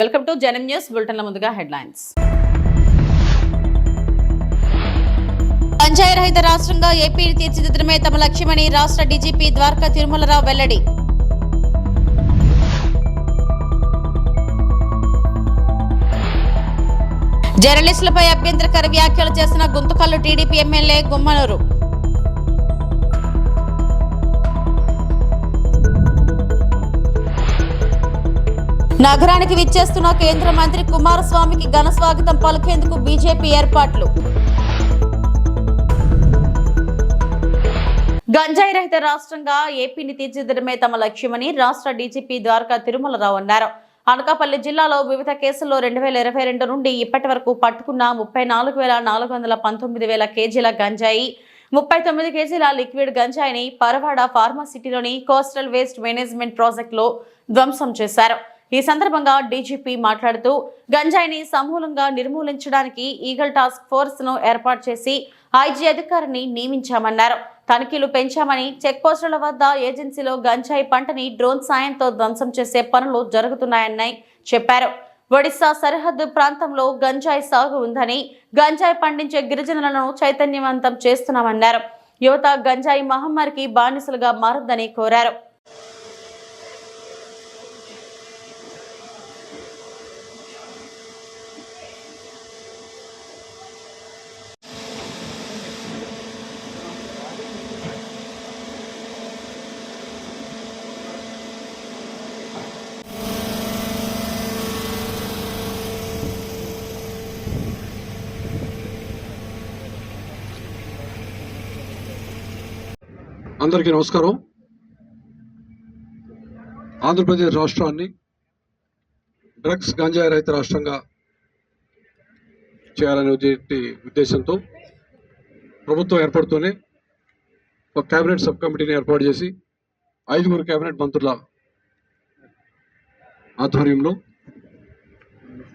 Welcome to Janam news బులెటిన్ల ముందుగా headlines. పంచాయ రహిత రాష్ట్రంగా ఏపీని తీర్చిదిద్దడమే తమ లక్ష్యమని రాష్ట్ర డీజీపీ ద్వారకా తిరుమలరావు వెల్లడి. జర్నలిస్టులపై అభ్యంతరకర వ్యాఖ్యలు చేసిన గుంతకల్లు టీడీపీ ఎమ్మెల్యే గుమ్మనూరు. నగరానికి విచ్చేస్తున్న కేంద్ర మంత్రి కుమారస్వామికి ఘన స్వాగతం పలికేందుకు బీజేపీ ఏర్పాట్లు. గంజాయి రహిత రాష్ట్రంగా ఏపీని తీర్చిదిద్దడమే తమ లక్ష్యమని రాష్ట్ర డీజీపీ ద్వారకా తిరుమలరావు అన్నారు. అనకాపల్లి జిల్లాలో వివిధ కేసుల్లో రెండు వేల ఇరవై రెండు నుండి ఇప్పటి వరకు పట్టుకున్న ముప్పై నాలుగు వేల నాలుగు వందల పంతొమ్మిది వేల కేజీల గంజాయి ముప్పై తొమ్మిది కేజీల లిక్విడ్ గంజాయిని పరవాడ ఫార్మాసిటీలోని కోస్టల్ వేస్ట్ మేనేజ్మెంట్ ప్రాజెక్టులో ధ్వంసం చేశారు. ఈ సందర్భంగా డీజీపీ మాట్లాడుతూ గంజాయిని సమూలంగా నిర్మూలించడానికి ఈగల్ టాస్క్ ఫోర్స్ను ఏర్పాటు చేసి ఐజీ అధికారిని నియమించామన్నారు. తనిఖీలు పెంచామని చెక్ పోస్టుల వద్ద ఏజెన్సీలో గంజాయి పంటని డ్రోన్ సాయంతో ధ్వంసం చేసే పనులు జరుగుతున్నాయని చెప్పారు. ఒడిశా సరిహద్దు ప్రాంతంలో గంజాయి సాగు ఉందని గంజాయి పండించే గిరిజనులను చైతన్యవంతం చేస్తున్నామన్నారు. యువత గంజాయి మహమ్మారికి బానిసలుగా మారొద్దని కోరారు. అందరికీ నమస్కారం. ఆంధ్రప్రదేశ్ రాష్ట్రాన్ని డ్రగ్స్ గంజాయి రహిత రాష్ట్రంగా చేయాలనే ఉద్దేశంతో ప్రభుత్వం ఏర్పడుతూనే ఒక కేబినెట్ సబ్ కమిటీని ఏర్పాటు చేసి ఐదుగురు కేబినెట్ మంత్రుల ఆధ్వర్యంలో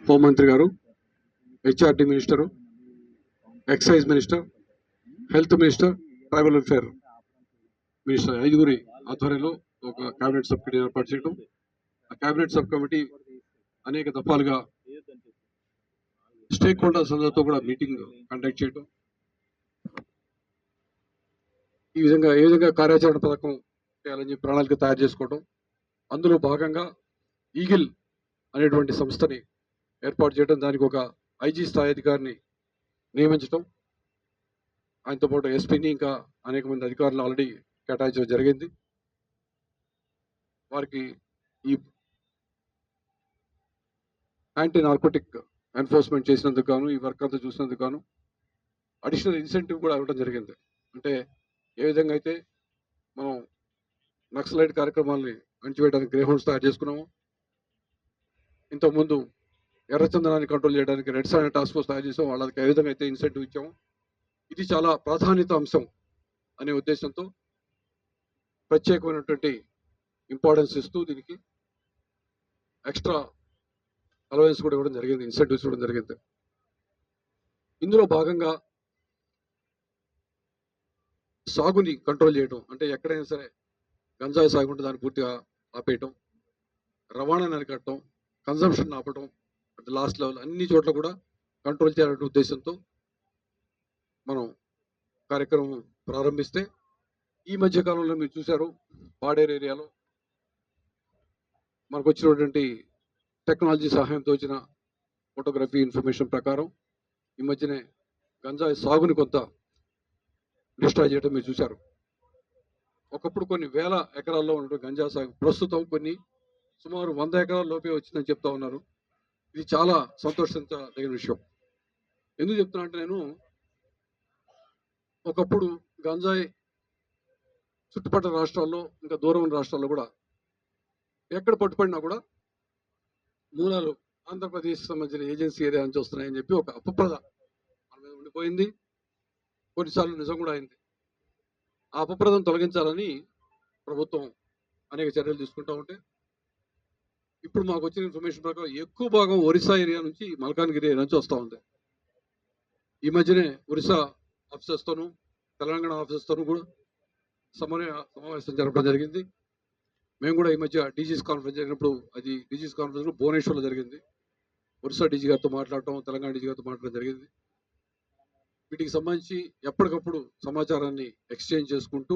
హోంమంత్రి గారు HRD minister excise minister health minister tribal welfare minister ఐదుగురి ఆధ్వర్యంలో ఒక కేబినెట్ సబ్ కమిటీ ఏర్పాటు చేయడం. ఆ కేబినెట్ సబ్ కమిటీ అనేక దఫాలుగా స్టేక్ హోల్డర్స్ అందరితో కూడా మీటింగ్ కండక్ట్ చేయడం. ఈ విధంగా ఏ విధంగా కార్యాచరణ పథకం చేయాలని చెప్పి ప్రణాళిక తయారు చేసుకోవడం. అందులో భాగంగా ఈగిల్ అనేటువంటి సంస్థని ఏర్పాటు చేయడం దానికి ఒక ఐజీ స్థాయి అధికారిని నియమించడం. ఆయనతో పాటు ఎస్పీని ఇంకా అనేక మంది అధికారులు ఆల్రెడీ కేటాయించడం జరిగింది. వారికి ఈ యాంటీ నార్కోటిక్ ఎన్ఫోర్స్మెంట్ చేసినందుకు గాను ఈ వర్క్ అంతా చూసినందుకు గాను అడిషనల్ ఇన్సెంటివ్ కూడా ఇవ్వడం జరిగింది. అంటే ఏ విధంగా అయితే మనం నక్సలైట్ కార్యక్రమాల్ని అణిచివేయడానికి గ్రేహౌండ్స్ తయారు చేసుకున్నాము ఇంతకుముందు ఎర్రచందనాన్ని కంట్రోల్ చేయడానికి రెడ్ సాయిన్ టాస్క్ ఫోర్స్ తయారు చేసాం వాళ్ళకి ఏ విధంగా అయితే ఇన్సెంటివ్ ఇచ్చాము ఇది చాలా ప్రాధాన్యత అంశం అనే ఉద్దేశంతో ప్రత్యేకమైనటువంటి ఇంపార్టెన్స్ ఇస్తూ దీనికి ఎక్స్ట్రా అలవెన్స్ కూడా ఇవ్వడం జరిగింది ఇన్సెంటివ్స్ ఇవ్వడం జరిగింది. ఇందులో భాగంగా సాగుని కంట్రోల్ చేయడం అంటే ఎక్కడైనా సరే గంజాయి సాగు ఉంటే దాన్ని పూర్తిగా ఆపేయటం రవాణాని అరికట్టడం కన్సంప్షన్ ఆపడం అట్ లాస్ట్ లెవెల్ అన్ని చోట్ల కూడా కంట్రోల్ చేయాలనే ఉద్దేశంతో మనం కార్యక్రమం ప్రారంభిస్తే ఈ మధ్య కాలంలో మీరు చూశారు పాడేరు ఏరియాలో మనకు వచ్చినటువంటి టెక్నాలజీ సహాయంతో వచ్చిన ఫోటోగ్రఫీ ఇన్ఫర్మేషన్ ప్రకారం ఈ మధ్యనే గంజాయి సాగుని కొంత డిస్ట్రాయ్ చేయడం మీరు చూశారు. ఒకప్పుడు కొన్ని వేల ఎకరాల్లో ఉన్నటువంటి గంజా సాగు ప్రస్తుతం కొన్ని సుమారు వంద ఎకరాల లోపే వచ్చిందని చెప్తా ఉన్నారు. ఇది చాలా సంతోషించదగిన విషయం. ఎందుకు చెప్తున్నా అంటే నేను ఒకప్పుడు గంజాయి చుట్టుపక్కల రాష్ట్రాల్లో ఇంకా దూరం ఉన్న రాష్ట్రాల్లో కూడా ఎక్కడ పట్టుపడినా కూడా మూలాలు ఆంధ్రప్రదేశ్ సంబంధించిన ఏజెన్సీ ఏరియా నుంచి వస్తున్నాయని చెప్పి ఒక అపప్రద మన మీద ఉండిపోయింది. కొన్నిసార్లు నిజం కూడా అయింది. ఆ అపప్రదం తొలగించాలని ప్రభుత్వం అనేక చర్యలు తీసుకుంటూ ఉంటే ఇప్పుడు మాకు వచ్చిన ఇన్ఫర్మేషన్ ప్రకారం ఎక్కువ భాగం ఒరిస్సా ఏరియా నుంచి మల్కాన్గిరి ఏరియా నుంచి వస్తూ ఉంది. ఈ మధ్యనే ఒరిస్సా ఆఫీసర్స్తోనూ తెలంగాణ ఆఫీసర్స్తోనూ కూడా సమన్వయ సమావేశం జరపడం జరిగింది. మేము కూడా ఈ మధ్య డీజీస్ కాన్ఫరెన్స్ జరిగినప్పుడు అది డీజీస్ కాన్ఫరెన్స్ భువనేశ్వర్లో జరిగింది. ఒరిస్సా డీజీ గారితో మాట్లాడటం తెలంగాణ డీజీ గారితో మాట్లాడడం జరిగింది. వీటికి సంబంధించి ఎప్పటికప్పుడు సమాచారాన్ని ఎక్స్చేంజ్ చేసుకుంటూ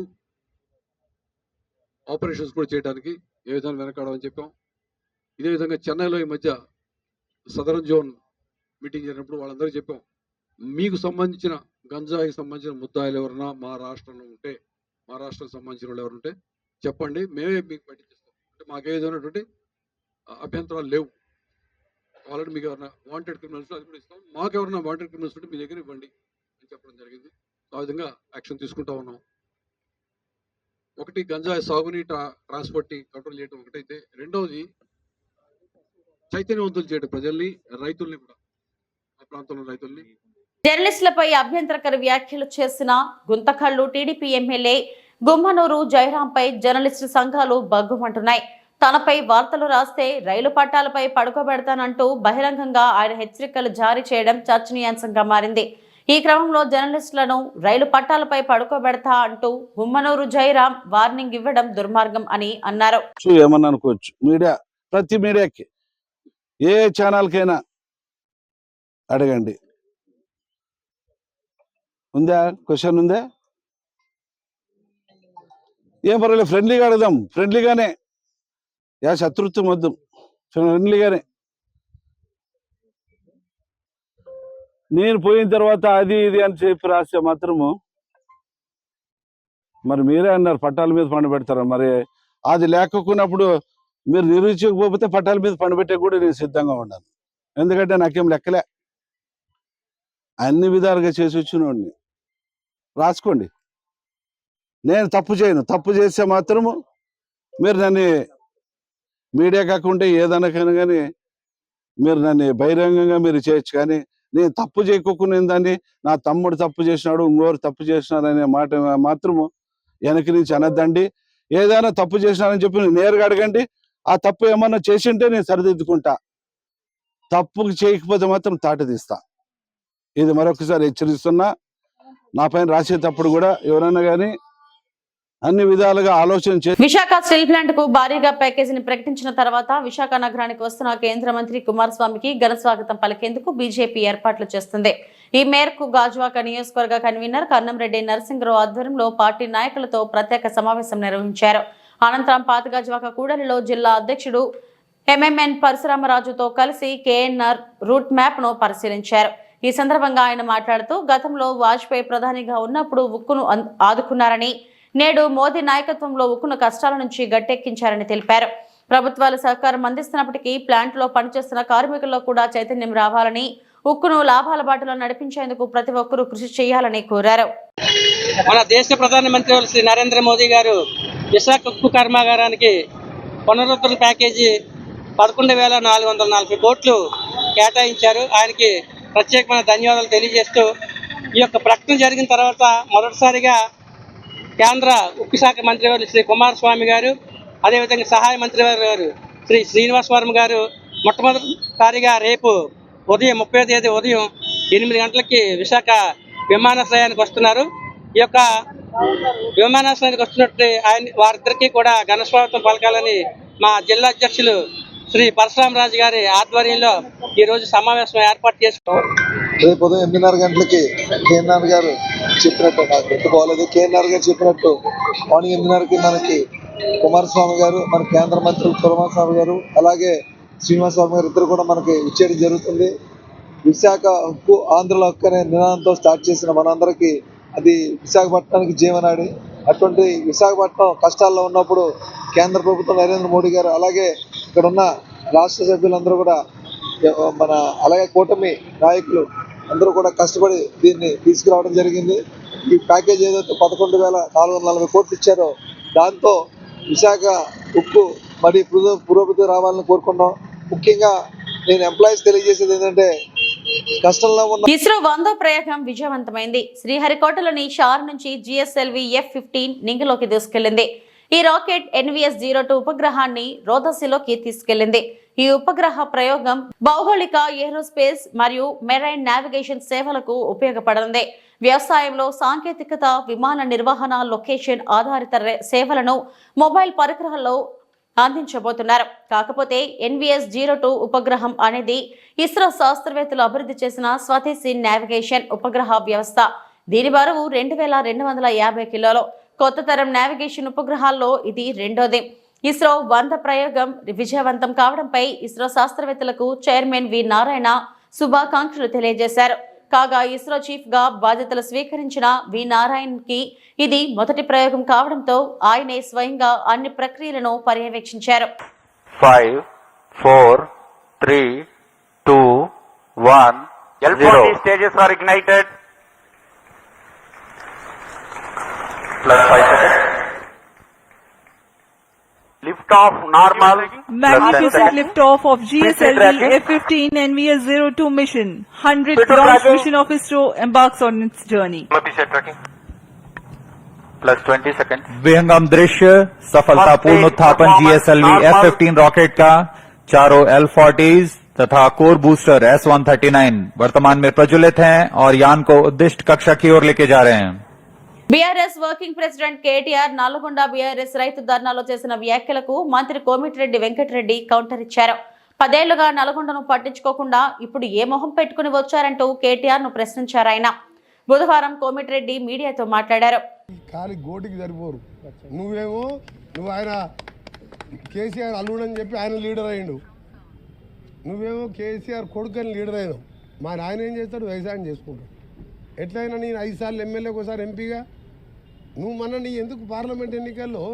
ఆపరేషన్స్ కూడా చేయడానికి ఏ విధంగా వెనకాడమని చెప్పాం. ఇదే విధంగా చెన్నైలో ఈ మధ్య సదరన్ జోన్ మీటింగ్ జరిగినప్పుడు వాళ్ళందరికీ చెప్పాం. మీకు సంబంధించిన గంజాయికి సంబంధించిన ముద్దాయిలు ఎవరన్నా మా రాష్ట్రంలో ఉంటే మా రాష్ట్రానికి సంబంధించిన వాళ్ళు ఎవరు ఉంటే చెప్పండి మేమే మీకు పట్టించేస్తాం అంటే మాకు ఏ విధమైనటువంటి అభ్యంతరాలు లేవు. ఆల్రెడీ మీకు ఎవరైనా వాంటెడ్ క్రిమినల్స్ అది కూడా ఇస్తాం. మాకు ఎవరైనా వాంటెడ్ క్రిమినల్స్ ఉంటే మీ దగ్గర ఇవ్వండి అని చెప్పడం జరిగింది. ఆ విధంగా యాక్షన్ తీసుకుంటా ఉన్నాం. ఒకటి గంజాయి సాగుని ట్రా- ట్రాన్స్పోర్ట్ని కంట్రోల్ చేయడం ఒకటైతే. రెండవది చైతన్యవంతులు చేయడం ప్రజల్ని రైతుల్ని కూడా ఆ ప్రాంతంలో రైతుల్ని. జర్నలిస్టులపై అభ్యంతరకర వ్యాఖ్యలు చేసిన గుంతకల్లు టీడీపీ ఎమ్మెల్యే గుమ్మనూరు జయరాంపై జర్నలిస్టు సంఘాలు బగ్గుమంటున్నాయి తనపై వార్తలు రాస్తే రైలు పట్టాలపై పడుకోబెడతానంటూ బహిరంగంగా ఆయన హెచ్చరికలు జారీ చేయడం చర్చనీయాంశంగా మారింది. ఈ క్రమంలో జర్నలిస్టులను రైలు పట్టాలపై పడుకోబెడతా అంటూ గుమ్మనూరు జయరాం వార్నింగ్ ఇవ్వడం దుర్మార్గం అని అన్నారు. అనుకోవచ్చు. మీడియా ప్రతి మీడియాకి ఏ ఛానల్కైనా అడగండి. ఉందా? క్వశ్చన్ ఉందా? ఏం పర్వాలేదు ఫ్రెండ్లీగా అడుగుదాం. ఫ్రెండ్లీగానే యా శత్రుత్వం వద్దు. ఫ్రెండ్లీగానే నేను పోయిన తర్వాత అది ఇది అని చెప్పి రాస్తే మాత్రము మరి మీరే అన్నారు పట్టాల మీద పండు పెడతారు? మరి అది లేకపోయినప్పుడు మీరు నిరూపించకపోతే పట్టాల మీద పండుబెట్టే కూడా నేను సిద్ధంగా ఉన్నాను. ఎందుకంటే నాకేం లెక్కలే. అన్ని విధాలుగా చేసి వచ్చినోడిని రాసుకోండి. నేను తప్పు చేయను. తప్పు చేస్తే మాత్రము మీరు నన్ను మీడియా కాకుండా ఏదనకైనా కానీ మీరు నన్ను బహిరంగంగా మీరు చేయొచ్చు. కానీ నేను తప్పు చేయకోకుండా దాన్ని నా తమ్ముడు తప్పు చేసినాడు ఇంకోరు తప్పు చేసినాడు అనే మాట మాత్రము వెనక నుంచి అనద్దండి. ఏదైనా తప్పు చేసినానని చెప్పి నేరుగా అడగండి. ఆ తప్పు ఏమన్నా చేసింటే నేను సరిదిద్దుకుంటా. తప్పు చేయకపోతే మాత్రం తాట తీస్తా. ఇది మరొకసారి హెచ్చరిస్తున్నా. నా పైన రాసేటప్పుడు కూడా ఎవరైనా కానీ అన్ని విధాలుగా ఆలోచన విశాఖ స్టీల్ ప్లాంట్కు భారీగా ప్యాకేజీని ప్రకటించిన తర్వాత విశాఖ నగరానికి వస్తున్న కేంద్ర మంత్రి కుమారస్వామికి ఘన స్వాగతం పలికేందుకు బీజేపీ ఏర్పాట్లు చేస్తుంది. ఈ మేరకు గాజువాక నియోజకవర్గ కన్వీనర్ కన్నంరెడ్డి నరసింహరావు ఆధ్వర్యంలో పార్టీ నాయకులతో ప్రత్యేక సమావేశం నిర్వహించారు. అనంతరం పాత గాజువాక కూడలిలో జిల్లా అధ్యక్షుడు ఎంఎంఎన్ పరశురామరాజుతో కలిసి కేఎన్ఆర్ రూట్ మ్యాప్ను పరిశీలించారు. ఈ సందర్భంగా ఆయన మాట్లాడుతూ గతంలో వాజ్పేయి ప్రధానిగా ఉన్నప్పుడు ఉక్కును ఆదుకున్నారని నేడు మోదీ నాయకత్వంలో ఉక్కును కష్టాల నుంచి గట్టెక్కించారని తెలిపారు. ప్రభుత్వాలు సహకారం అందిస్తున్నప్పటికీ ప్లాంట్లో పనిచేస్తున్న కార్మికుల్లో కూడా చైతన్యం రావాలని ఉక్కును లాభాల బాటలో నడిపించేందుకు ప్రతి ఒక్కరూ కృషి చేయాలని కోరారు. మన దేశ ప్రధానమంత్రి శ్రీ నరేంద్ర మోదీ గారు విశాఖ ఉక్కు కర్మాగారానికి పునరుద్ధరణ ప్యాకేజీ పదకొండు వేల నాలుగు వందల నలభై కోట్లు కేటాయించారు. ఆయనకి ప్రత్యేకమైన ధన్యవాదాలు తెలియజేస్తూ ఈ యొక్క ప్రకటన జరిగిన తర్వాత మొదటిసారిగా కేంద్ర ఉక్కు శాఖ మంత్రి వారు శ్రీ కుమారస్వామి గారు అదేవిధంగా సహాయ మంత్రివారు గారు శ్రీ శ్రీనివాస్ వర్మ గారు మొట్టమొదటిసారిగా రేపు ఉదయం ముప్పై తేదీ ఉదయం ఎనిమిది గంటలకి విశాఖ విమానాశ్రయానికి వస్తున్నారు. ఈ యొక్క విమానాశ్రయానికి వస్తున్నట్టు ఆయన వారిద్దరికీ కూడా ఘనస్వాగతం పలకాలని మా జిల్లా అధ్యక్షులు శ్రీ పరశురామరాజు గారి ఆధ్వర్యంలో ఈ రోజు సమావేశం ఏర్పాటు చేసుకున్నాం. రేపు ఉదయం ఎనిమిదిన్నర గంటలకి కేఎన్ఆర్ గారు చెప్పినట్టు నాకు గుర్తుకోలేదు కేఎన్ఆర్ గారు చెప్పినట్టు మార్నింగ్ ఎనిమిదిన్నరకి మనకి కుమారస్వామి గారు మన కేంద్ర మంత్రి కుమారస్వామి గారు అలాగే శ్రీనివాసస్వామి గారు ఇద్దరు కూడా మనకి ఇచ్చేయడం జరుగుతుంది. విశాఖ హక్కు ఆంధ్రుల హక్కు అనే నినాదంతో స్టార్ట్ చేసిన మనందరికీ అది విశాఖపట్నానికి జీవనాడి. అటువంటి విశాఖపట్నం కష్టాల్లో ఉన్నప్పుడు కేంద్ర ప్రభుత్వం నరేంద్ర మోడీ గారు అలాగే ఇక్కడ ఉన్న రాష్ట్ర సభ్యులందరూ కూడా మన అలాగే కూటమి నాయకులు అందరూ కూడా కష్టపడి దీన్ని తీసుకురావడం జరిగింది. ఈ ప్యాకేజ్ ఏదైతే పదకొండు వేల నాలుగు వందల నలభై కోట్లు ఇచ్చారో దాంతో విశాఖ ఉక్కు మరి పురోగతి రావాలని కోరుకున్నాం ముఖ్యంగా నేను ఎంప్లాయీస్ తెలియజేసేది ఏంటంటే కష్టంలో ఉన్న ఇస్రో వందో ప్రయోగం విజయవంతమైంది. శ్రీహరికోటలోని షార్ నుంచి జిఎస్ఎల్వి ఎఫ్ ఫిఫ్టీన్ నింగిలోకి తీసుకెళ్ళింది ఈ రాకెట్ ఎన్విఎస్ జీరో టూ ఉపగ్రహాన్ని రోదసిలోకి తీసుకెళ్ళింది ఈ ఉపగ్రహ ప్రయోగం భౌగోళిక ఏరోస్పేస్ మరియు మెరైన్ నావిగేషన్ సేవలకు ఉపయోగపడనుంది. వ్యవసాయంలో సాంకేతికత విమాన నిర్వహణ లొకేషన్ ఆధారిత సేవలను మొబైల్ పరికరాల్లో అందించబోతున్నారు. కాకపోతే ఎన్విఎస్ జీరో టూ ఉపగ్రహం అనేది ఇస్రో శాస్త్రవేత్తలు అభివృద్ధి చేసిన స్వదేశీ నావిగేషన్ ఉపగ్రహ వ్యవస్థ. దీని బరువు రెండు వేల రెండు వందల యాభై కిలోలు. కొత్త తరం నావిగేషన్ ఉపగ్రహాల్లో ఇది రెండోది. ఇస్రో వంద ప్రయోగం విజయవంతం కావడంపై ఇస్రో శాస్త్రవేత్తలకు చైర్మన్ వి నారాయణ శుభాకాంక్షలు తెలియజేశారు. కాగా ఇస్రో చీఫ్గా బాధ్యతలు స్వీకరించిన వి నారాయణ్కి ఇది మొదటి ప్రయోగం కావడంతో ఆయనే స్వయంగా అన్ని ప్రక్రియలను పర్యవేక్షించారు are ignited. Plus five seconds. Lift off normal. plus 10 Magnificent seconds. liftoff of GSLV tracking. F-15 NVS-02 mission. 100th Speed launch tracking. mission of ISRO embarks on its journey. Tracking. 20 seconds. विहंगम दृश्य सफलतापूर्ण उत्थापन GSLV F fifteen rocket का चारों L forties तथा core booster S one thirty nine वर्तमान में प्रज्वलित हैं और यान को उद्दिष्ट कक्षा की ओर लेके जा रहे हैं BRS working president KTR Nalgonda BRS రైతు ధర్నాలో చేసిన వ్యాఖ్యలకు మంత్రి కోమిటిరెడ్డి వెంకటరెడ్డి కౌంటర్ ఇచ్చారు. పదేళ్ళుగా నల్గొండను పట్టించుకోకుండా ఇప్పుడు ఏ మొహం పెట్టుకుని వచ్చారంటూ కేటీఆర్ను ప్రశ్నించారు ఆయన. బుధవారం కోమిటిరెడ్డి మీడియాతో మాట్లాడారు. కానీ గోటికి సరిపోరు. నువ్వేమో నువ్వు ఆయన కేసీఆర్ అల్లుడని చెప్పి ఆయన లీడర్ అయ్యిండు. నువ్వేమో కేసీఆర్ కొడుకని లీడర్ అయినావు. మా నాయన ఏం చేస్తాడు? వ్యవసాయం చేసుకుంటాడు. ఎట్లయినా నేను ఐదు సార్లు ఎమ్మెల్యేకి ఒకసారి ఎంపీగా నువ్వు మొన్న నీ ఎందుకు పార్లమెంట్ ఎన్నికల్లో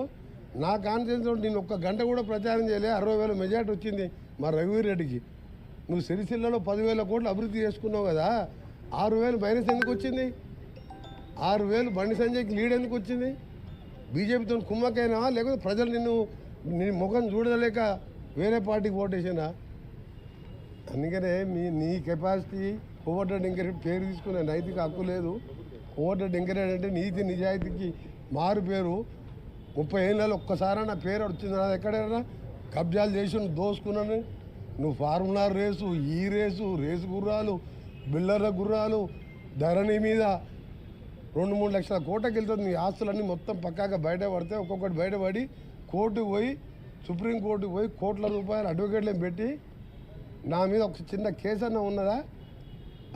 నా కాన్ఫిడెన్స్ నేను ఒక్క గంట కూడా ప్రచారం చేయలే అరవై వేల మెజార్టీ వచ్చింది మా రఘువీరెడ్డికి నువ్వు సిరిసిల్లలో పదివేల కోట్లు అభివృద్ధి చేసుకున్నావు కదా ఆరు వేలు మైనస్ ఎందుకు వచ్చింది? ఆరు వేలు బండి సంజయ్కి లీడ్ ఎందుకు వచ్చింది? బీజేపీతో కుమ్మకైనా లేకపోతే ప్రజలు నిన్ను నీ ముఖం చూడలేక వేరే పార్టీకి ఓటేసినా అందుకనే మీ నీ కెపాసిటీ కోవట ఇంకా పేరు తీసుకునే నైతిక హక్కు లేదు. కోట డింకరెడ్ అంటే నీతి నిజాయితీకి మారు పేరు. ముప్పై ఏళ్ళలో ఒక్కసారి నా పేరు వచ్చింది? నాది ఎక్కడైనా కబ్జాలు చేసి నువ్వు దోసుకున్నాను. నువ్వు ఫార్ములర్ రేసు ఈ రేసు రేసు గుర్రాలు బిల్లర్ల గుర్రాలు ధరణి మీద రెండు మూడు లక్షల కోటకి వెళ్తుంది. నీ ఆస్తులన్నీ మొత్తం పక్కాగా బయటపడితే ఒక్కొక్కటి బయటపడి కోర్టుకు పోయి సుప్రీంకోర్టుకు పోయి కోట్ల రూపాయలు అడ్వకేట్లను పెట్టి నా మీద ఒక చిన్న కేసు అన్న ఉన్నదా?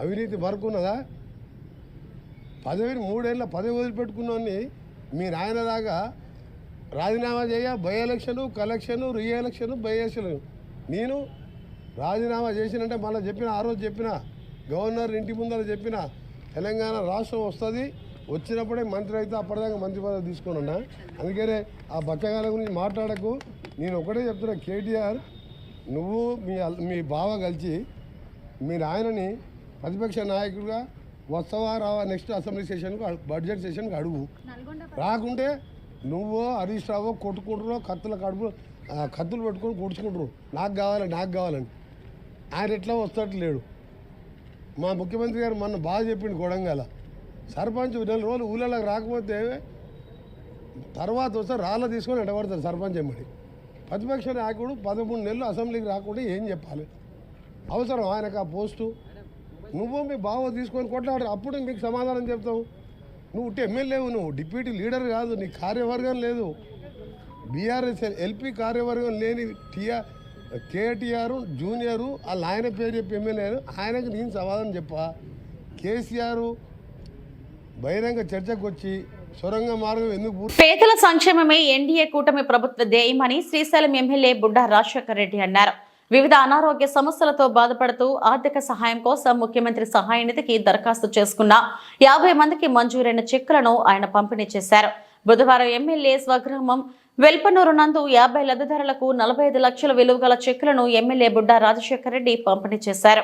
అవినీతి వరకు ఉన్నదా పదవిని మూడేళ్ళ పదవి వదిలిపెట్టుకున్నాన్ని మీ నాయనలాగా రాజీనామా చేయ by election collection reelection. By నేను రాజీనామా చేసినంటే మళ్ళీ చెప్పిన ఆ రోజు చెప్పిన గవర్నర్ ఇంటి ముందర చెప్పిన తెలంగాణ రాష్ట్రం వస్తుంది. వచ్చినప్పుడే మంత్రి అయితే అప్పటిదాకా మంత్రి పదవి తీసుకొని అందుకనే ఆ బచ్చగాల గురించి మాట్లాడకు. నేను ఒకటే చెప్తున్నా కేటీఆర్ నువ్వు మీ మీ బావ కలిసి మీ ఆయనని ప్రతిపక్ష నాయకుడిగా వస్తావా రావా నెక్స్ట్ అసెంబ్లీ సెషన్కు బడ్జెట్ సెషన్కి అడుగు. రాకుంటే నువ్వు హరీష్ రావు కొట్టుకుంటారో కత్తుల కడుపు కత్తులు పెట్టుకొని కొడుచుకుంటారు నాకు కావాలి నాకు కావాలని. ఆయన ఎట్లా వస్తట్టు లేడు. మా ముఖ్యమంత్రి గారు మొన్న బాగా చెప్పిండు కొడంగల. సర్పంచ్ నెల రోజులు ఊళ్ళలోకి రాకపోతే తర్వాత వస్తే రాళ్ళ తీసుకొని ఎడబడతారు సర్పంచ్ ఎమ్మడి. ప్రతిపక్ష నాయకుడు పదమూడు నెలలు అసెంబ్లీకి రాకుండా ఏం చెప్పాలి? అవసరం ఆయనకు ఆ పోస్టు. నువ్వు మీ బావ తీసుకొని కొట్లాడు అప్పుడు మీకు సమాధానం చెప్తావు. నువ్వు ఉంటే ఎమ్మెల్యేవు నువ్వు డిప్యూటీ లీడర్ కాదు నీ కార్యవర్గం లేదు. బీఆర్ఎస్ ఎల్పీ కార్యవర్గం లేని టీఆర్ కేటీఆర్ జూనియరు వాళ్ళ ఆయన పేరు చెప్పి ఎమ్మెల్యే ఆయనకు నేను సమాధానం చెప్పా. కేసీఆర్ బహిరంగ చర్చకు వచ్చి సొరంగ మార్గం ఎందుకు పేదల సంక్షేమమే ఎన్డీఏ కూటమి ప్రభుత్వ ధ్యేయమని శ్రీశైలం ఎమ్మెల్యే బుడ్డ రాజశేఖర రెడ్డి అన్నారు. వివిధ అనారోగ్య సమస్యలతో బాధపడుతూ ఆర్థిక సహాయం కోసం ముఖ్యమంత్రి సహాయ నిధికి దరఖాస్తు చేసుకున్న యాభై మందికి మంజూరైన చెక్కులను ఆయన పంపిణీ చేశారు. బుధవారం ఎమ్మెల్యే స్వగ్రామం వెల్పనూరు నందు యాభై లబ్ధిదారులకు నలభై ఐదు లక్షల విలువ గల చెక్కులను ఎమ్మెల్యే బుడ్డా రాజశేఖర రెడ్డి పంపిణీ చేశారు.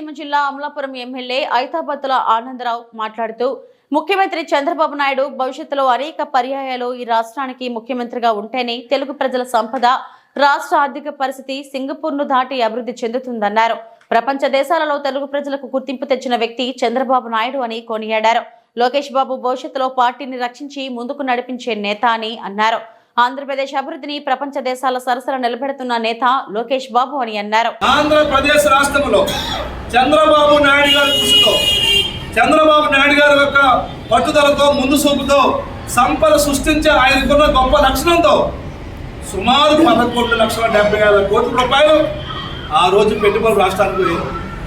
కోనసీమ జిల్లా అమలాపురం ఎమ్మెల్యే ఐతాబత్తుల ఆనందరావు మాట్లాడుతూ ముఖ్యమంత్రి చంద్రబాబు నాయుడు భవిష్యత్తులో అనేక పర్యాయాలు ఈ రాష్ట్రానికి ముఖ్యమంత్రిగా ఉంటేనే తెలుగు ప్రజల సంపద రాష్ట్ర ఆర్థిక పరిస్థితి సింగపూర్ను దాటి అభివృద్ధి చెందుతుందన్నారు. ప్రపంచ దేశాలలో తెలుగు ప్రజలకు గుర్తింపు తెచ్చిన వ్యక్తి చంద్రబాబు నాయుడు అని కొనియాడారు. లోకేష్ బాబు భవిష్యత్తులో పార్టీని రక్షించి ముందుకు నడిపించే నేత అని అన్నారు. ఆంధ్రప్రదేశ్ అభివృద్ధిని ప్రపంచ దేశాల సరసన నిలబెడుతున్న నేత లోకేష్ బాబు అని అన్నారు. ఆంధ్రప్రదేశ్ రాష్ట్రంలో చంద్రబాబు నాయుడు గారి కృషితో చంద్రబాబు నాయుడు గారి యొక్క పట్టుదలతో ముందు చూపుతో సంపద సృష్టించే ఆయనకున్న గొప్ప లక్షణంతో సుమారు పదకొండు లక్షల డెబ్బై ఐదు కోట్ల రూపాయలు ఆ రోజు పెట్టుబడి రాష్ట్రానికి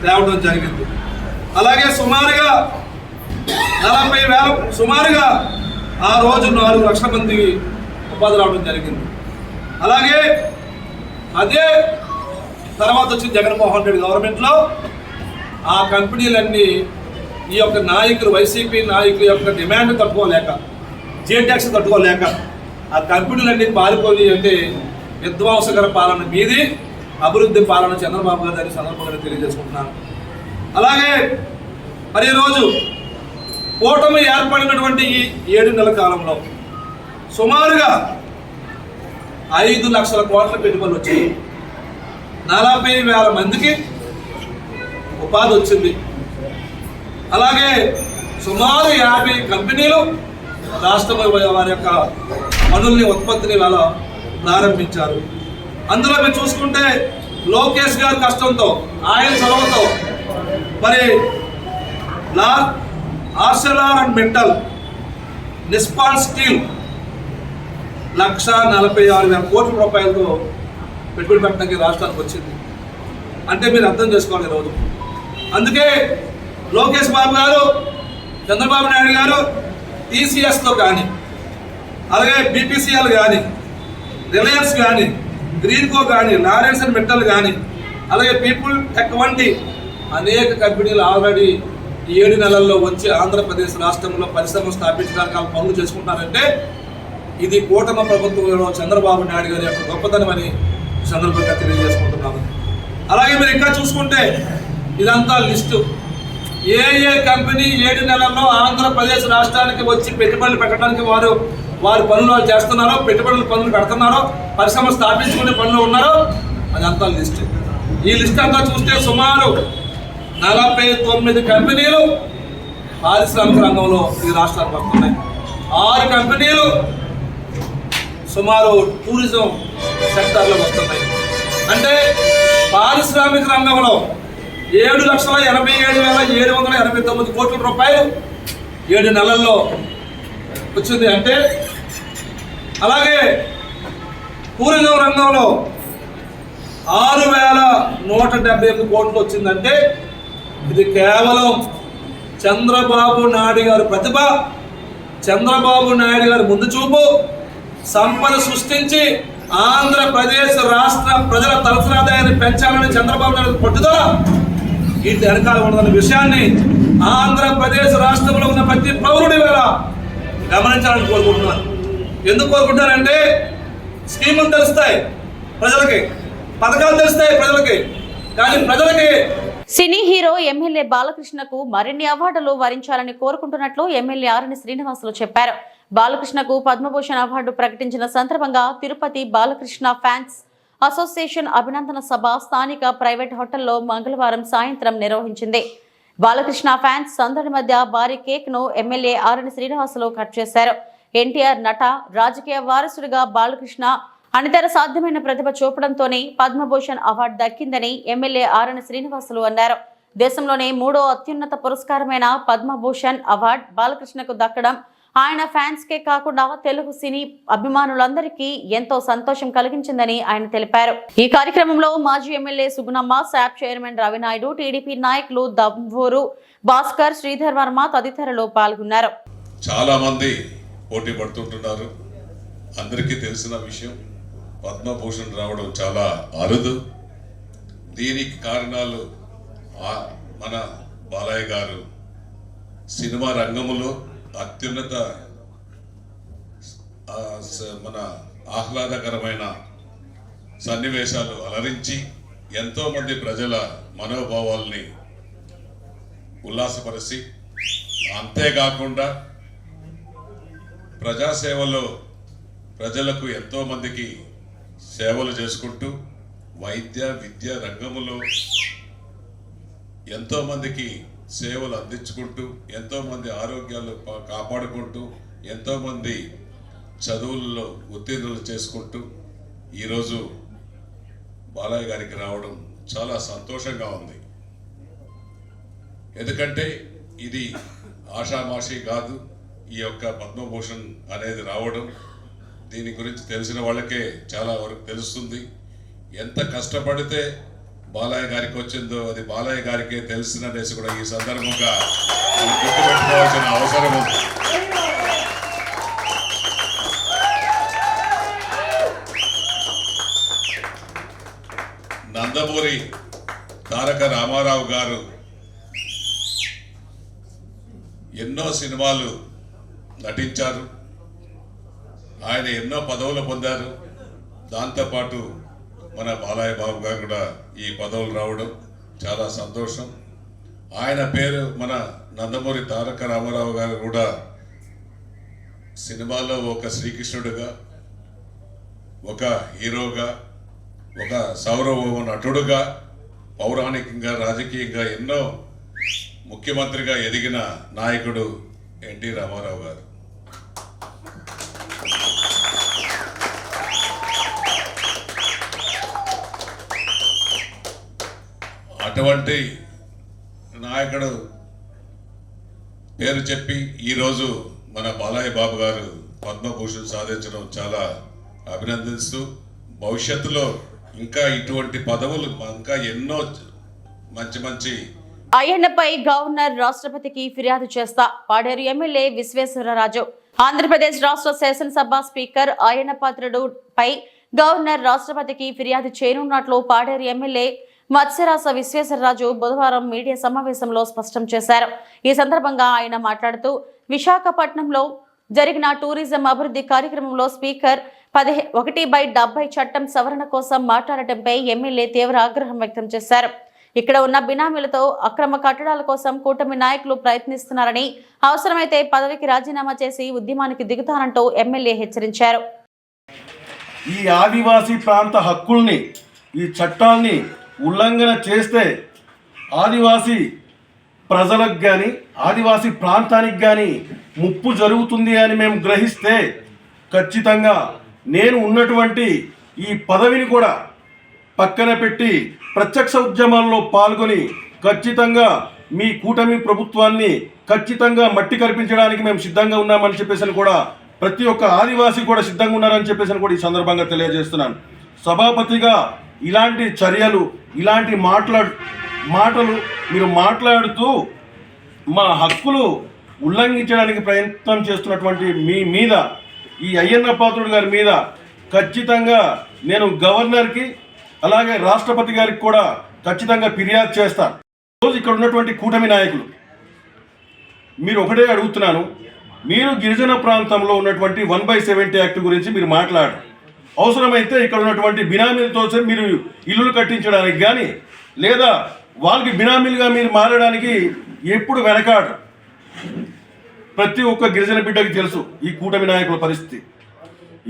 తేవడం జరిగింది. అలాగే సుమారుగా నలభై వేల సుమారుగా ఆ రోజు నాలుగు లక్షల మంది ఉపాధి రావడం జరిగింది. అలాగే అదే తర్వాత వచ్చిన జగన్మోహన్ రెడ్డి గవర్నమెంట్లో ఆ కంపెనీలన్నీ ఈ యొక్క నాయకులు వైసీపీ నాయకుల యొక్క డిమాండ్ తట్టుకోలేక జే ట్యాక్స్ తట్టుకోలేక ఆ కంపెనీలన్నీ పారిపోయి అంటే విధ్వంసకర పాలన మీది అభివృద్ధి పాలన చంద్రబాబు గారు దాని సందర్భంగా తెలియజేసుకుంటున్నాను. అలాగే మరి ఈరోజు కూటమి ఏర్పడినటువంటి ఈ ఏడు నెలల కాలంలో సుమారుగా ఐదు లక్షల కోట్ల పెట్టుబడులు వచ్చాయి. నలభై వేల మందికి ఉపాధి వచ్చింది. అలాగే సుమారు యాభై కంపెనీలు రాష్ట్ర వారి యొక్క పనుల్ని ఉత్పత్తిని వాళ్ళ ప్రారంభించారు. అందులో మీరు చూసుకుంటే లోకేష్ గారి కష్టంతో ఆయన చొరవతో మరి లా Arcelor and Mittal Nippon steel లక్ష నలభై ఆరు వేల కోట్ల రూపాయలతో పెట్టుబడి పెట్టడానికి రాష్ట్రానికి వచ్చింది. అంటే మీరు అర్థం చేసుకోవాలి ఈరోజు. అందుకే లోకేష్ బాబు గారు చంద్రబాబు నాయుడు గారు టీసీఎస్తో కానీ అలాగే బీపీసీఎల్ కానీ రిలయన్స్ కానీ గ్రీన్కో కానీ లారెన్స్ అండ్ మెటల్ కానీ అలాగే పీపుల్ టెక్ వంటి అనేక కంపెనీలు ఆల్రెడీ ఈ ఏడు నెలల్లో వచ్చి ఆంధ్రప్రదేశ్ రాష్ట్రంలో పరిశ్రమ స్థాపించడానికి వాళ్ళు పనులు చేసుకుంటారంటే ఇది కూటమి ప్రభుత్వంలో చంద్రబాబు నాయుడు గారి యొక్క గొప్పతనం అని సందర్భంగా తెలియజేసుకుంటున్నాను. అలాగే మీరు ఇంకా చూసుకుంటే ఇదంతా లిస్టు. ఏ ఏ కంపెనీ ఏడు నెలల్లో ఆంధ్రప్రదేశ్ రాష్ట్రానికి వచ్చి పెట్టుబడులు పెట్టడానికి వారు వారు పనులు వాళ్ళు చేస్తున్నారో పెట్టుబడులు పనులు పెడుతున్నారో పరిశ్రమ స్థాపించుకునే పనులు ఉన్నారో అదంతా లిస్ట్. ఈ లిస్ట్ అంతా చూస్తే సుమారు నలభై తొమ్మిది కంపెనీలు పారిశ్రామిక రంగంలో ఈ రాష్ట్రానికి వస్తున్నాయి ఆరు కంపెనీలు సుమారు టూరిజం సెక్టర్లో వస్తున్నాయి. అంటే పారిశ్రామిక రంగంలో ఏడు లక్షల ఎనభై ఏడు వేల ఏడు వందల ఎనభై తొమ్మిది కోట్ల రూపాయలు ఏడు నెలల్లో వచ్చింది. అంటే అలాగే టూరిజం రంగంలో ఆరు వేల నూట డెబ్బై ఎనిమిది కోట్లు వచ్చిందంటే ఇది కేవలం చంద్రబాబు నాయుడు గారి ప్రతిభ. చంద్రబాబు నాయుడు గారి ముందు చూపు. సంపద సృష్టించి ఆంధ్రప్రదేశ్ రాష్ట్ర ప్రజల తలసరి పెంచాలని చంద్రబాబు నాయుడు పట్టుదల ఇది వెనకాల ఉండదన్న విషయాన్ని ఆంధ్రప్రదేశ్ రాష్ట్రంలో ఉన్న ప్రతి పౌరుడి వేళ గమనించాలని కోరుకుంటున్నాను. ఎందుకు కోరుకుంటారంటే స్కీములు తెలుస్తాయి ప్రజలకి పథకాలు తెలుస్తాయి ప్రజలకి కానీ ప్రజలకి సినీ హీరో ఎమ్మెల్యే బాలకృష్ణకు మరిన్ని అవార్డులు వరించాలని కోరుకుంటున్నట్లు ఎమ్మెల్యే ఆరుని శ్రీనివాసులు చెప్పారు. బాలకృష్ణకు పద్మభూషణ్ అవార్డు ప్రకటించిన సందర్భంగా తిరుపతి బాలకృష్ణ ఫ్యాన్స్ అసోసియేషన్ అభినందన సభ స్థానిక ప్రైవేట్ హోటల్లో మంగళవారం సాయంత్రం నిర్వహించింది. బాలకృష్ణ ఫ్యాన్స్ సందడి మధ్య భారీ కేక్ను ఎమ్మెల్యే ఆరణి శ్రీనివాసులు కట్ చేశారు. ఎన్టీఆర్ నట రాజకీయ వారసుడిగా బాలకృష్ణ అనితర సాధ్యమైన ప్రతిభ చూపడంతోనే పద్మభూషణ్ అవార్డు దక్కిందని ఎమ్మెల్యే ఆరణి శ్రీనివాసులు అన్నారు. దేశంలోనే మూడో అత్యున్నత పురస్కారమైన పద్మభూషణ్ అవార్డు బాలకృష్ణకు దక్కడం ఆయన ఫ్యాన్స్కే కాకుండా తెలుగు సినీ అభిమానులందరికీ ఎంతో సంతోషం కలిగించిందని ఆయన తెలిపారు. ఈ కార్యక్రమంలో మాజీ MLA Sugunamma SAAP chairman Ravi Naidu TDP నాయకులు దంవూరు భాస్కర్ శ్రీధర్ వర్మ తదితరులు పాల్గొన్నారు. చాలా మంది పోటీ పడుతుంటున్నారు. అందరికీ తెలిసిన విషయం పద్మభూషణ్ రావడం చాలా అరుదు. దీనికి కారణాలు మన బాలయ్య గారు సినిమా రంగంలో అత్యున్నత మన ఆహ్లాదకరమైన సన్నివేశాలు అలరించి ఎంతో మంది ప్రజల మనోభావాల్ని ఉల్లాసపరిచి అంతేకాకుండా ప్రజాసేవలో ప్రజలకు ఎంతో మందికి సేవలు చేసుకుంటూ వైద్య విద్య రంగములో ఎంతో మందికి సేవలు అందించుకుంటూ ఎంతోమంది ఆరోగ్యాలు కాపాడుకుంటూ ఎంతోమంది చదువుల్లో ఉత్తీర్ణులు చేసుకుంటూ ఈరోజు బాలయ్య గారికి రావడం చాలా సంతోషంగా ఉంది. ఎందుకంటే ఇది ఆషామాషి కాదు ఈ యొక్క పద్మభూషణ్ అనేది రావడం దీని గురించి తెలిసిన వాళ్ళకే చాలా వరకు తెలుస్తుంది. ఎంత కష్టపడితే బాలయ్య గారికి వచ్చిందో అది బాలయ్య గారికే తెలిసినదేసి కూడా ఈ సందర్భంగా గుర్తుపెట్టుకోవాల్సిన అవసరం ఉంది. నందమూరి తారక రామారావు గారు ఎన్నో సినిమాలు నటించారు. ఆయన ఎన్నో పదవులు పొందారు. దాంతోపాటు మన బాలయ్య బాబు గారు కూడా ఈ పదవులు రావడం చాలా సంతోషం. ఆయన పేరు మన నందమూరి తారక రామారావు గారు కూడా సినిమాలో ఒక శ్రీకృష్ణుడుగా ఒక హీరోగా ఒక సౌరవ నటుడుగా పౌరాణికంగా రాజకీయంగా ఎన్నో ముఖ్యమంత్రిగా ఎదిగిన నాయకుడు ఎన్టీ రామారావు గారు. అటువంటి నాయకుడు పేరు చెప్పి ఈరోజు మన బాలయ్య బాబు గారు పద్మభూషణ్ సాధించడం చాలా అభినందిస్తూ భవిష్యత్తులో ఇంకా ఇటువంటి పదవులు ఇంకా ఎన్నో మంచి మంచి అయ్యన్నపై గవర్నర్ రాష్ట్రపతికి ఫిర్యాదు చేస్తా పాడేరు ఎమ్మెల్యే విశ్వేశ్వరరాజు. ఆంధ్రప్రదేశ్ రాష్ట్ర శాసనసభ స్పీకర్ అయ్యన్న పాత్రుడు పై గవర్నర్ రాష్ట్రపతికి ఫిర్యాదు చేయనున్నట్లు పాడేరు ఎమ్మెల్యే మత్స్యరాస విశ్వేశ్వరరాజు బుధవారం మీడియా సమావేశంలో స్పష్టం చేశారు. ఈ సందర్భంగా ఆయన మాట్లాడుతూ విశాఖపట్నంలో జరిగిన టూరిజం అభివృద్ధి కార్యక్రమంలో స్పీకర్ పదిహే ఒకటి బై డెబ్బై చట్టం సవరణ కోసం మాట్లాడటంపై ఎమ్మెల్యే తీవ్ర ఆగ్రహం వ్యక్తం చేశారు. ఇక్కడ ఉన్న బినామీలతో అక్రమ కట్టడాల కోసం కూటమి నాయకులు ప్రయత్నిస్తున్నారని అవసరమైతే పదవికి రాజీనామా చేసి ఉద్యమానికి దిగుతానంటూ ఎమ్మెల్యే హెచ్చరించారు. ఈ ఆదివాసీ ప్రాంత హక్కుల్ని ఈ చట్టాల్ని ఉల్లంఘన చేస్తే ఆదివాసీ ప్రజలకు కానీ ఆదివాసీ ప్రాంతానికి కానీ ముప్పు జరుగుతుంది అని మేము గ్రహిస్తే ఖచ్చితంగా నేను ఉన్నటువంటి ఈ పదవిని కూడా పక్కన పెట్టి ప్రత్యక్ష ఉద్యమాల్లో పాల్గొని ఖచ్చితంగా మీ కూటమి ప్రభుత్వాన్ని ఖచ్చితంగా మట్టి కల్పించడానికి మేము సిద్ధంగా ఉన్నామని చెప్పేసి కూడా ప్రతి ఒక్క ఆదివాసి కూడా సిద్ధంగా ఉన్నారని చెప్పేసి కూడా ఈ సందర్భంగా తెలియజేస్తున్నాను. సభాపతిగా ఇలాంటి చర్యలు ఇలాంటి మాట్లాడు మాటలు మీరు మాట్లాడుతూ మా హక్కులు ఉల్లంఘించడానికి ప్రయత్నం చేస్తున్నటువంటి మీ మీద ఈ అయ్యన్న పాత్రుడు గారి మీద ఖచ్చితంగా నేను గవర్నర్కి అలాగే రాష్ట్రపతి గారికి కూడా ఖచ్చితంగా ఫిర్యాదు చేస్తాను రోజు ఇక్కడ ఉన్నటువంటి కూటమి నాయకులు మీరు ఒకటే అడుగుతున్నాను మీరు గిరిజన ప్రాంతంలో ఉన్నటువంటి వన్ బై సెవెంటీ యాక్ట్ గురించి మీరు మాట్లాడారు అవసరమైతే ఇక్కడ ఉన్నటువంటి బినామీలతో మీరు ఇల్లులు కట్టించడానికి కానీ లేదా వాళ్ళకి బినామీలుగా మీరు మారడానికి ఎప్పుడు వెనకాడు. ప్రతి ఒక్క గిరిజన బిడ్డకి తెలుసు ఈ కూటమి నాయకుల పరిస్థితి.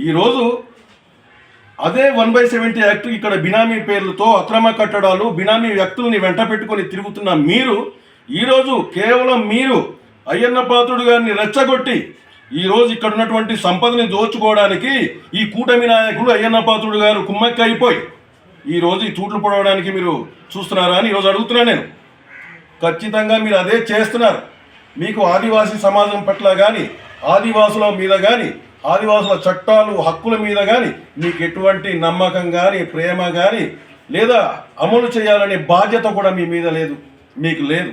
ఈరోజు అదే వన్ బై సెవెంటీ యాక్ట్ ఇక్కడ బినామీ పేర్లతో అక్రమ కట్టడాలు బినామీ వ్యక్తుల్ని వెంట పెట్టుకొని తిరుగుతున్న మీరు ఈరోజు కేవలం మీరు అయ్యన్న పాత్రుడు గారిని రెచ్చగొట్టి ఈరోజు ఇక్కడ ఉన్నటువంటి సంపదని దోచుకోవడానికి ఈ కూటమి నాయకులు అయ్యన్న పాత్రుడు గారు కుమ్మక్క అయిపోయి ఈరోజు ఈ తూట్లు పొడవడానికి మీరు చూస్తున్నారా అని ఈరోజు అడుగుతున్నా నేను. ఖచ్చితంగా మీరు అదే చేస్తున్నారు. మీకు ఆదివాసీ సమాజం పట్ల కానీ ఆదివాసుల మీద కానీ ఆదివాసుల చట్టాలు హక్కుల మీద కానీ మీకు ఎటువంటి నమ్మకం కానీ ప్రేమ కానీ లేదా అమలు చేయాలనే బాధ్యత కూడా మీ మీద లేదు. మీకు లేదు.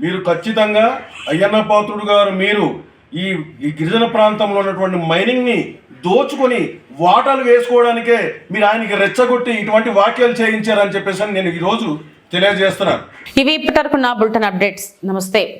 మీరు ఖచ్చితంగా అయ్యన్న పాత్రుడు గారు మీరు ఈ ఈ గిరిజన ప్రాంతంలో ఉన్నటువంటి మైనింగ్ని దోచుకొని వాటాలు వేసుకోవడానికే మీరు ఆయనకి రెచ్చగొట్టి ఇటువంటి వాక్యాలు చేయించారని చెప్పేసి అని నేను ఈరోజు తెలియజేస్తున్నాను. ఇవి ఇప్పటివరకు నా బులెటిన్ అప్డేట్స్. నమస్తే.